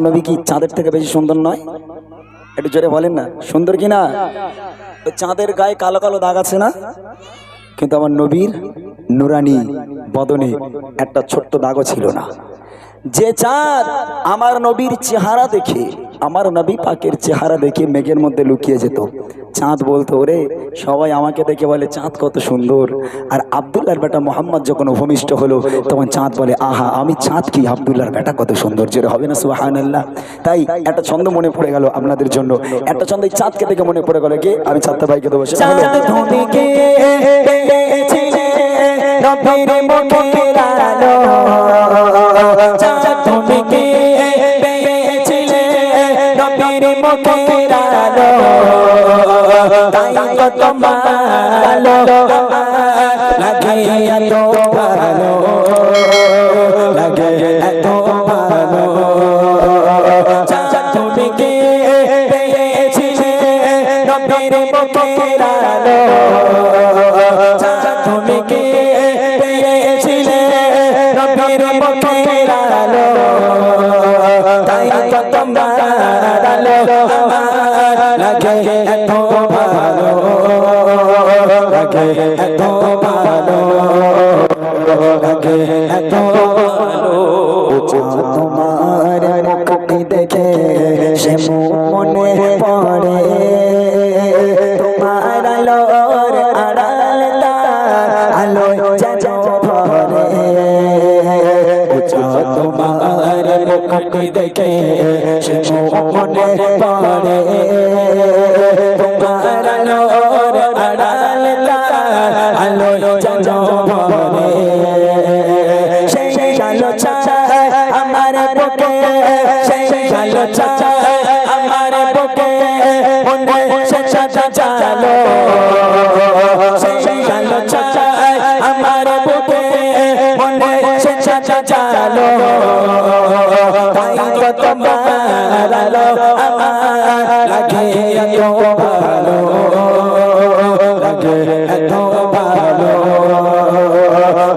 নবী কি চাঁদের থেকে বেশি সুন্দর নয়? একটু জোরে বলেন না। সুন্দর কি না? চাঁদের গায়ে কালো কালো দাগ আছে না? কিন্তু আমার নবীর নুরানি বদনে একটা ছোট্ট দাগও ছিল না। যে চাঁদ আমার নবীর চেহারা দেখে আমার নবী পাকের চেহারা দেখে মেঘের মধ্যে লুকিয়ে যেত। চাঁদ বলতো, ওরে, সবাই আমাকে দেখে বলে, চাঁদ কত সুন্দর। আর আবদুল্লার বেটা মোহাম্মদ যখন ভূমিষ্ঠ হলো, তখন চাঁদ বলে, আহা, আমি চাঁদ কি? আবদুল্লার বেটা কত সুন্দর যেটা হবে না সুহান আল্লাহ তাই একটা ছন্দ মনে পড়ে গেল আপনাদের জন্য। একটা ছন্দ এই চাঁদকে দেখে মনে পড়ে গেল, কে? আমি চাঁদটা ভাইকে দেবো সেটা নবীর আলো তাই তো তোমার আলো লাগে এত ভালো লাগে এত আলো আমার লাগে এত ভালো লাগে এত ভালো লাগে এত ভালো তোমার মুখটি দেখে সে মনে পড়ে তোমার আলোর আলোর আড়াল আলো যেন ভরে সেই আলো চাচা আমার বুকে, সেই আলো চাচা আমার বুকে, মনে সে চাচা চালো আলো আমার লাগে এত ভালো, লাগে এত ভালো।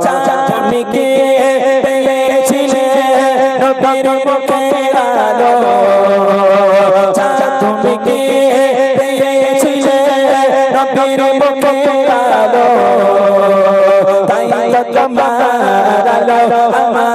চাঁদনিকে পেয়েছিলে নবীর মুখের আলো। মুখের আলো। তাই তো তোমার আমার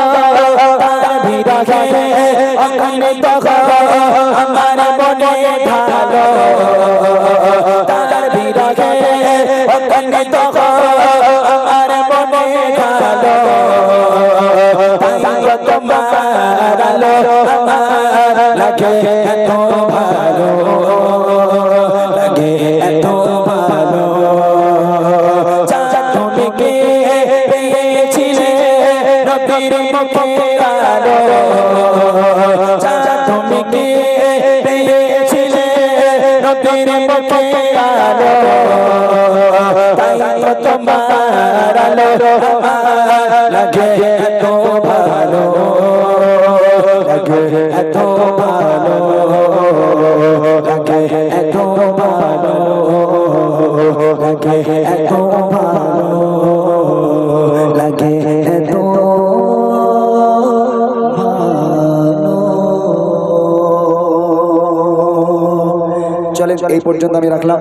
অকানে তখ তার বিরহে অকানে তখ আমার মনে ঢালো তার বিরহে অকানে তখ আমার মনে ঢালো তোমার আলো আমার লাগে এত নবীর মুখের আলো কি পেয়েছিলে নবীর আলো তাই তো তোমার আলো আমার এই পর্যন্ত আমি রাখলাম।